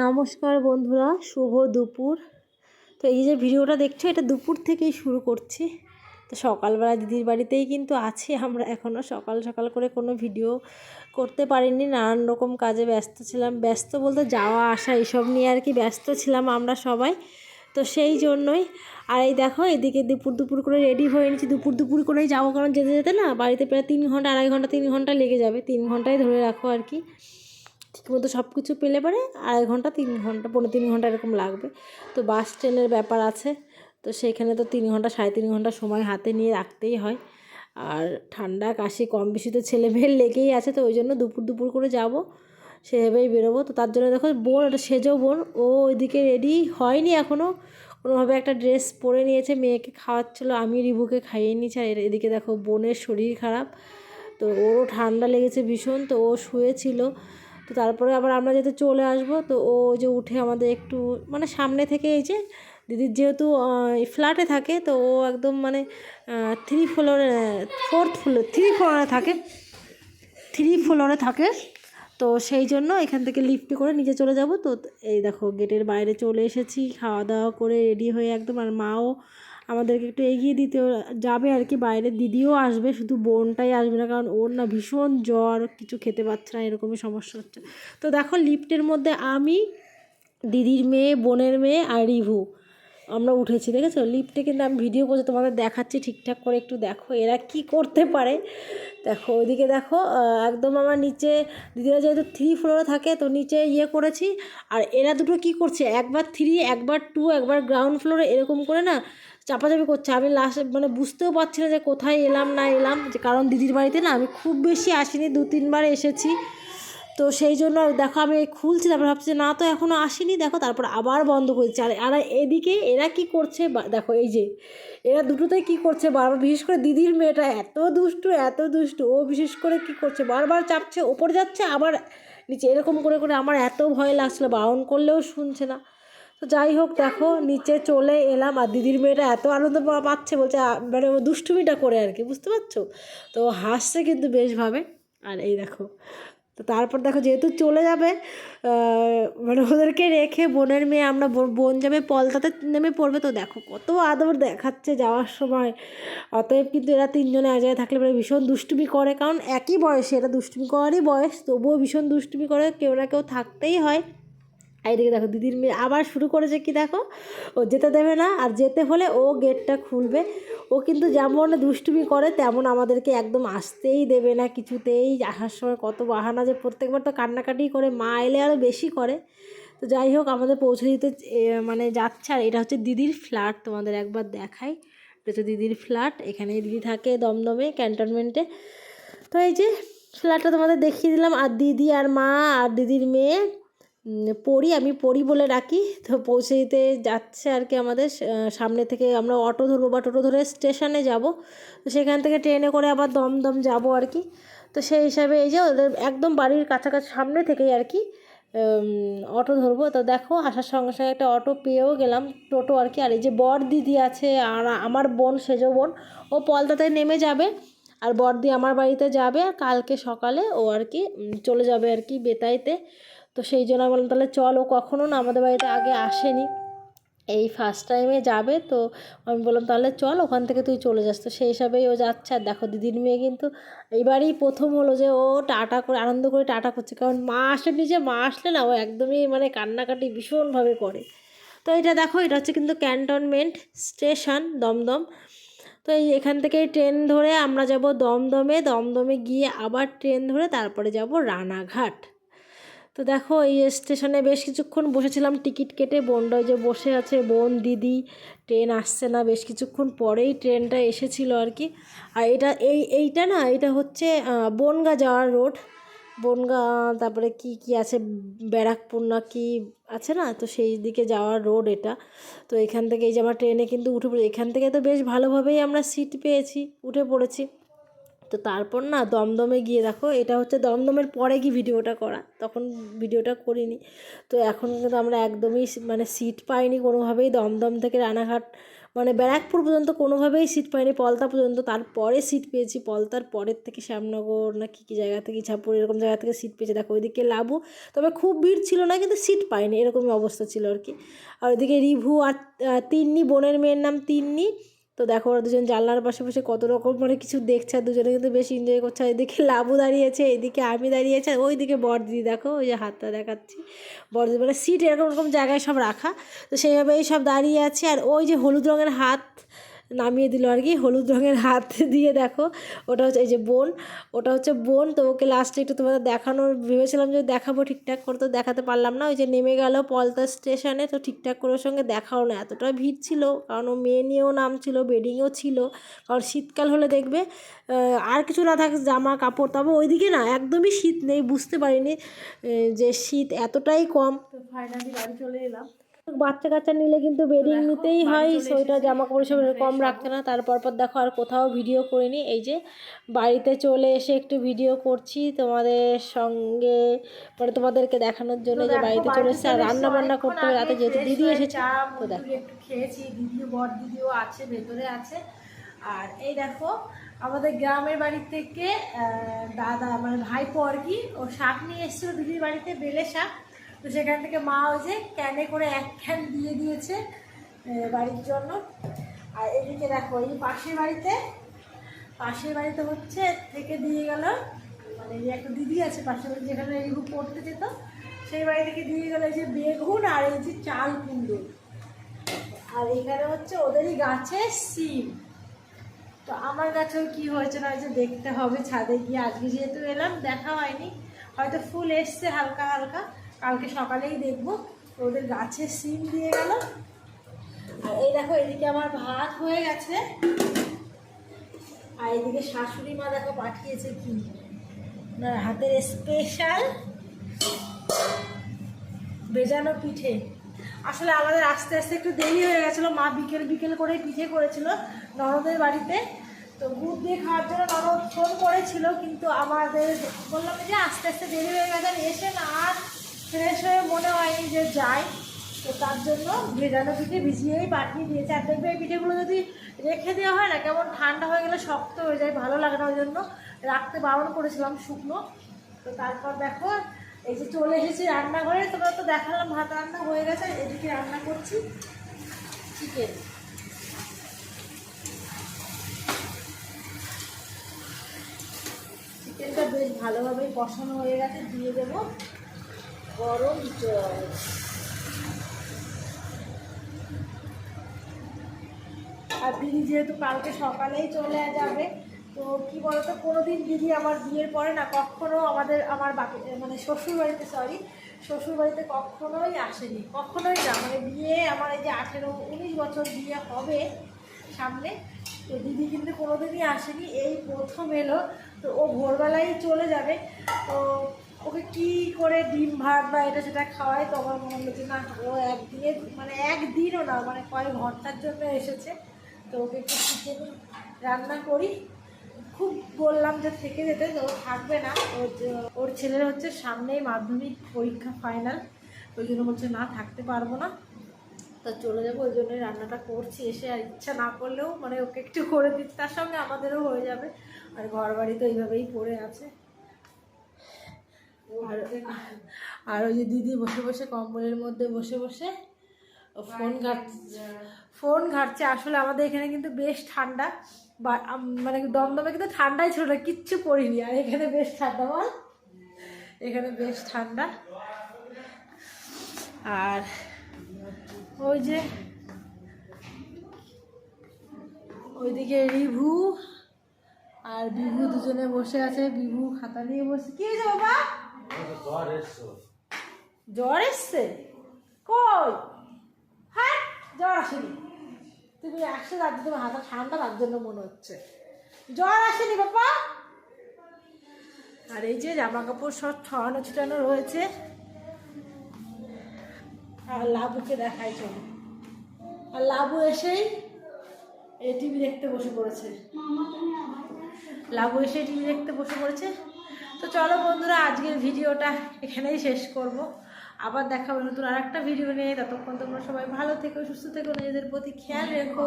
নমস্কার বন্ধুরা, শুভ দুপুর। তো এই যে ভিডিওটা দেখছ, এটা দুপুর থেকেই শুরু করছি। তো সকালবেলা দিদির বাড়িতেই কিন্তু আছি আমরা। এখনও সকাল সকাল করে কোনো ভিডিও করতে পারিনি। নানান রকম কাজে ব্যস্ত ছিলাম। ব্যস্ত বলতে যাওয়া, আসা, এসব নিয়ে আর কি ব্যস্ত ছিলাম আমরা সবাই। তো সেই জন্যই। আর এই দেখো, এদিকে দুপুর দুপুর করে রেডি হয়ে নিচ্ছি দুপুর দুপুর করেই যাব, কারণ যেতে যেতে না বাড়িতে প্রায় তিন ঘণ্টা, আড়াই ঘণ্টা, তিন ঘণ্টা লেগে যাবে। তিন ঘন্টাই ধরে রাখো আর কি। ঠিকমতো সব কিছু পেলে পরে আড়াই ঘণ্টা, তিন ঘণ্টা পনেরো তিন ঘণ্টা এরকম লাগবে। তো বাস ট্রেনের ব্যাপার আছে। তো সেখানে তো তিন ঘণ্টা, সাড়ে তিন ঘণ্টা সময় হাতে নিয়ে রাখতেই হয়। আর ঠান্ডা, কাশি, কম বেশি তো ছেলে মেয়ের লেগেই আছে। তো ওই জন্য দুপুর দুপুর করে যাব, সেভাবেই বেরোবো। তো তার জন্য দেখো বোন, একটা সেজো বোন, ও ওইদিকে রেডি হয়নি এখনও কোনোভাবে একটা ড্রেস পরে নিয়েছে, মেয়েকে খাওয়াচ্ছিলো, আমি রিভুকে খাইয়ে নিয়েছি। আর এদিকে দেখো বোনের শরীর খারাপ। তো ওরও ঠান্ডা লেগেছে ভীষণ, তো ও শুয়েছিল। তো তারপরে আবার আমরা যেহেতু চলে আসব, তো ও যে উঠে আমাদের একটু মানে সামনে থেকে এই যে দিদির যেহেতু ফ্ল্যাটে থাকে, তো ও একদম মানে থ্রি ফ্লোরে ফোর্থ ফ্লোর থ্রি ফ্লোরে থাকে থ্রি ফ্লোরে থাকে। তো সেই জন্য এখান থেকে লিফটে করে নিচে চলে যাব। তো এই দেখো গেটের বাইরে চলে এসেছি, খাওয়া দাওয়া করে রেডি হয়ে একদম, আর মাও আমাদেরকে একটু এগিয়ে দিতে যাবে আর কি। বাইরে দিদিও আসবে, শুধু বোনটাই আসবে না, কারণ ওর না ভীষণ জ্বর, কিছু খেতে পারছে না, এরকমই সমস্যা হচ্ছে। তো দেখো লিফটের মধ্যে আমি, দিদির মেয়ে, বোনের মেয়ে আর রিভু। আমরা উঠেছি, দেখেছ? লিফটে কিন্তু আমি ভিডিও করছি, তোমাদের দেখাচ্ছি, ঠিকঠাক করে একটু দেখো, এরা কি করতে পারে। দেখো, ওইদিকে দেখো একদম আমার নিচে, দিদিরা যেহেতু থ্রি ফ্লোরে থাকে, তো নিচে ইয়ে করেছি। আর এরা দুটো কি করছে? একবার থ্রি একবার টু একবার গ্রাউন্ড ফ্লোরে এরকম করে না চাপাচাপি করছে। আমি লাস্ট মানে বুঝতেও পারছি না যে কোথায় এলাম, না এলাম। যে কারণ দিদির বাড়িতে না আমি খুব বেশি আসিনি, দু, তিনবার এসেছি। তো সেই জন্য দেখো আমি খুলছি তারপর ভাবছি না তো এখনও আসেনি। দেখো তারপর আবার বন্ধ করেছি আর আর এদিকে এরা কি করছে দেখো এই যে, এরা দুটোতে কি করছে বারবার। বিশেষ করে দিদির মেয়েটা এত দুষ্টু এত দুষ্টু। ও বিশেষ করে কি করছে, বারবার চাপছে, ওপরে যাচ্ছে, আবার নিচে। এরকম করে করে আমার এত ভয় লাগছিল, বারণ করলেও শুনছে না। তো যাই হোক, দেখো, নিচে চলে এলাম আর দিদির মেয়েটা এত আনন্দ পাচ্ছে বলছে মানে ও দুষ্টুমিটা করে আর কি, বুঝতে পারছ? তো হাসছে কিন্তু বেশভাবে আর এই দেখো, তো তারপর দেখো, যেহেতু চলে যাবে মানে ওদেরকে রেখে বোনের মেয়ে, আমরা বোন যাবে, পলতাতে নেমে পড়বে। তো দেখো, কত আদর দেখাচ্ছে যাওয়ার সময়। অতএব কিন্তু এরা তিনজনে এক জায়গায় থাকলে মানে ভীষণ দুষ্টুমি করে, কারণ একই বয়সে, এরা দুষ্টুমি করারই বয়স, তবুও ভীষণ দুষ্টুমি করে, কেউ না কেউ থাকতেই হয়। এইদিকে দেখো দিদির মেয়ে আবার শুরু করেছে কি দেখো? ও যেতে দেবে না, আর যেতে হলে ও গেটটা খুলবে। ও কিন্তু যেমন দুষ্টুমি করে, তেমন আমাদেরকে একদম আসতেই দেবে না কিছুতেই। আসার সময় কত বাহানা যে প্রত্যেকবার তো কান্নাকাটি করে, মা এলে আরও বেশি করে। তো যাই হোক, আমাদের পৌঁছে দিতে মানে যাচ্ছে। আর এটা হচ্ছে দিদির ফ্ল্যাট তোমাদের একবার দেখাই। এটা হচ্ছে দিদির ফ্ল্যাট এখানে দিদি থাকে দমদমে ক্যান্টনমেন্টে তো এই যে ফ্ল্যাটটা তোমাদের দেখিয়ে দিলাম, আর দিদি আর মা আর দিদির মেয়ে। পড়ি, আমি পড়ি বলে রাখি। তো পৌঁছে দিতে যাচ্ছে আর কি আমাদের সামনে থেকে আমরা অটো ধরবো বা টোটো ধরে স্টেশনে যাব। তো সেখান থেকে ট্রেনে করে আবার দমদম যাব আর কি। তো সেই হিসাবে এই যে ওদের একদম বাড়ির কাছাকাছি সামনে থেকেই আর কি অটো ধরবো। তো দেখো, আসার সঙ্গে সঙ্গে একটা অটো পেয়েও গেলাম টোটো আর কি। আর এই যে বর দিদি আছে, আর আমার বোন, সেজো বোন, ও পলতাতে নেমে যাবে। আর বড়দি আমার বাড়িতে যাবে আর কালকে সকালে ও আর কি চলে যাবে আর কি বেতাইতে। তো সেই জন্য বললাম, তাহলে চল, ও কখনও না, আমাদের বাড়িতে আগে আসেনি। এই ফার্স্ট টাইমে যাবে, তো আমি বললাম, তাহলে চল, ওখান থেকে তুই চলে যাস। তো সেই হিসাবেই ও যাচ্ছে। আর দেখো, দিদির মেয়ে কিন্তু এইবারই প্রথম হলো যে ও টাটা করে, আনন্দ করে টাটা করছে। কারণ মা আসে নিজে, মা আসলে না, ও একদমই মানে কান্নাকাটি ভীষণভাবে করে। তো এটা দেখো, এটা হচ্ছে কিন্তু ক্যান্টনমেন্ট স্টেশন দমদম। তো এই এখান থেকে ট্রেন ধরে আমরা যাব দমদমে। দমদমে গিয়ে আবার ট্রেন ধরে তারপরে যাব রানাঘাট। তো দেখো এই স্টেশনে বেশ কিছুক্ষণ বসেছিলাম, টিকিট কেটে বোনটা যে বসে আছে বোন, দিদি, ট্রেন আসছে না, বেশ কিছুক্ষণ পরেই ট্রেনটা এসেছিল আর কি। আর এটা এই, এইটা না, এটা হচ্ছে বনগা যাওয়ার রোড বনগা, তারপরে কি কি আছে? ব্যারাকপুর না কি আছে না? তো সেই দিকে যাওয়ার রোড এটা। তো এখান থেকে এই যে আমার ট্রেনে কিন্তু উঠে পড়ে, এখান থেকে তো বেশ ভালোভাবেই আমরা সিট পেয়েছি, উঠে পড়েছি। তো তারপর না দমদমে গিয়ে দেখো, এটা হচ্ছে দমদমের পরে কি ভিডিওটা করা। তখন ভিডিওটা করিনি। তো এখন কিন্তু আমরা একদমই মানে সিট পাইনি কোনোভাবেই। দমদম থেকে রানাঘাট মানে ব্যারাকপুর পর্যন্ত কোনোভাবেই সিট পাইনি, পলতা পর্যন্ত। তারপরে সিট পেয়েছি, পলতার পরের থেকে শ্যামনগর না কী কী জায়গা থেকে ইছাপুর, এরকম জায়গা থেকে সিট পেয়েছে। দেখো, ওইদিকে লাভু তবে খুব ভিড় ছিল না, কিন্তু সিট পাইনি, এরকমই অবস্থা ছিল আর কি। আর ওইদিকে রিভু আর তিন্নি, বোনের মেয়ের নাম তিন্নি। তো দেখো ওরা দুজন জানলার পাশে বসে কত রকম মানে কিছু দেখছে, আর দুজনে কিন্তু বেশ এনজয় করছে। এদিকে লাবু দাঁড়িয়েছে এদিকে আমি দাঁড়িয়েছে আর ওইদিকে বড়দিদি দেখো ওই যে হাতটা দেখাচ্ছি। বড়দিদি মানে সিট এরকম এরকম জায়গায় সব রাখা। তো সেইভাবেই সব দাঁড়িয়ে আছে, আর ওই যে হলুদ রঙের হাত নামিয়ে দিল আর কি, হলুদ রঙের হাত দিয়ে দেখো, ওটা হচ্ছে এই যে বোন, ওটা হচ্ছে বোন, তো ওকে লাস্টে একটু তোমাদের দেখানোর ভেবেছিলাম যে দেখাবো ঠিকঠাক করে, তো দেখাতে পারলাম না, ওই যে নেমে গেল পলতা স্টেশনে তো ঠিকঠাক করে ওর সঙ্গে দেখাও না, এতটা ভিড় ছিল, কারণ ও মেয়ে নিয়েও নাম ছিল বেডিংও ছিল, কারণ শীতকাল হলে দেখবে আর কিছু না থাকে, জামা কাপড়, তবে ওইদিকে না একদমই শীত নেই, বুঝতে পারিনি যে শীত এতটাই কম, তো ফাইনালি বাড়ি চলে এলাম। বাচ্চা কাচ্চা নিলে কিন্তু বেডিং নিতেই হয় সোয়েটার জামা কাপড় সব কম রাখতে না। তারপর পর দেখো আর কোথাও ভিডিও করিনি। এই যে বাড়িতে চলে এসে একটু ভিডিও করছি তোমাদের সঙ্গে মানে তোমাদেরকে দেখানোর জন্য যে বাড়িতে চলে এসেছে আর রান্না বান্না করতে হবে। রাতে যেহেতু দিদি এসেছে তো দেখো। একটু খেয়েছি দিদিও বর দিদিও আছে ভেতরে আছে। আর এই দেখো আমাদের গ্রামের বাড়ি থেকে দাদা মানে ভাইপো আর কি ও শাক নিয়ে এসেছিল দিদির বাড়িতে বেলে শাক। তো সেখান থেকে মা ওই যে ক্যানে করে এক ক্যান দিয়ে দিয়েছে বাড়ির জন্য। আর এদিকে দেখো, এই পাশের বাড়িতে পাশের বাড়িতে হচ্ছে থেকে দিয়ে গেল মানে এই একটা দিদি আছে পাশের বাড়ি যেখানে রিভু পড়তে যেত, সেই বাড়ি থেকে দিয়ে গেল এই যে বেগুন আর এই যে চাল কুমড়ো। আর এখানে হচ্ছে ওদেরই গাছে সিম। তো আমার গাছেও কি হয়েছে না যে দেখতে হবে, ছাদে গিয়ে আজকে যেহেতু এলাম, দেখা হয়নি। হয়তো ফুল এসছে হালকা হালকা। কালকে সকালেই দেখব। ওদের গাছে সিম দিয়ে গেল। আর এই দেখো, এদিকে আমার ভাত হয়ে গেছে। আর এদিকে শাশুড়ি মা দেখো পাঠিয়েছে কি? ওনার হাতের স্পেশাল ভেজানো পিঠে। আসলে আমাদের আস্তে আস্তে একটু দেরি হয়ে গেছিল। মা বিকেল বিকেল করে পিঠে করেছিল নরদের বাড়িতে। তো গুড় দিয়ে খাওয়ার জন্য নরদ ফোন করেছিল, কিন্তু আমাদের বললাম যে আস্তে আস্তে দেরি হয়ে গেছে এসে না আর ফ্রেশ হয়ে মনে হয়নি যে যাই তো তার জন্য ভেজানো পিঠে ভিজিয়েই পাঠিয়ে দিয়েছে। আর দেখবে এই পিঠেগুলো যদি রেখে দেওয়া হয় না, কেমন ঠান্ডা হয়ে গেলে শক্ত হয়ে যায়, ভালো লাগে না ওই জন্য। রাখতে বারণ করেছিলাম শুকনো। তো তারপর দেখো, এই যে চলে এসেছি রান্নাঘরে, তোমরা তো দেখালাম ভাত রান্না হয়ে গেছে, এদিকে রান্না করছি। চিকেন। চিকেনটা বেশ ভালোভাবেই কষানো হয়ে গেছে, দিয়ে দেবো। গরম জল। আর দিদি যেহেতু কালকে সকালেই চলে যাবে, তো কি বলতো কোনো দিন দিদি আমার বিয়ের পরে না কখনো আমাদের, আমার বাপি মানে শ্বশুর বাড়িতে সরি শ্বশুর বাড়িতে কখনোই আসেনি, কখনোই না। মানে বিয়ে আমার এই যে আঠেরো, উনিশ বছর বিয়ে হবে সামনে, তো দিদি কিন্তু কোনোদিনই আসেনি, এই প্রথম এলো, তো ও ভোরবেলায় চলে যাবে, তো ওকে কি করে ডিম, ভাত বা এটা সেটা খাওয়াই তো আমার মনে হলো যে না, ও একদিনে মানে একদিনও না মানে কয়েক ঘণ্টার জন্য এসেছে। তো ওকে একটু চিকেন রান্না করি। খুব বললাম যে থেকে যেতে, তো থাকবে না। ওর ওর ছেলের হচ্ছে সামনেই মাধ্যমিক পরীক্ষা ফাইনাল ওই জন্য বলছে না, থাকতে পারব না। তা চলে যাব, ওই জন্যই রান্নাটা করছি। এসে আর ইচ্ছা না করলেও মানে ওকে একটু করে দিচ্ছি তার সঙ্গে আমাদেরও হয়ে যাবে। আর ঘর বাড়ি তো এইভাবেই পড়ে আছে। আর আর ওই যে দিদি বসে বসে কম্বলের মধ্যে বসে বসে ফোন ঘাটছে। ফোন ঘাটছে। আসলে আমাদের এখানে কিন্তু বেশ ঠান্ডা। বা মানে দমদমে কিন্তু ঠান্ডাই ছিল না কিচ্ছু পড়িনি। আর এখানে বেশ ঠান্ডা বল। এখানে বেশ ঠান্ডা। আর ওই যে ওইদিকে রিভু আর বিভু দুজনে বসে আছে। বিভু খাতা নিয়ে বসে। কি হয়েছে বাবা? জ্বর এসছে। কই? হ্যাঁ জ্বর আসেনি। তুমি আসছে তার জন্য তোমার হাতে ঠান্ডা তার জন্য মনে হচ্ছে। জ্বর আসেনি বাবা। আর এই যে জামা কাপড় সব ছড়ানো ছিটানো রয়েছে। আর লাবুকে দেখাই চলো। আর লাবু এসেই এই টিভি দেখতে বসে পড়েছে। লাবু এসে টিভি দেখতে বসে পড়েছে। তো চলো বন্ধুরা, আজকের ভিডিওটা এখানেই শেষ করব। আবার দেখাবো নতুন আর একটা ভিডিও নিয়ে। ততক্ষণ তোমরা সবাই ভালো থেকো, সুস্থ থেকো, নিজেদের প্রতি খেয়াল রেখো।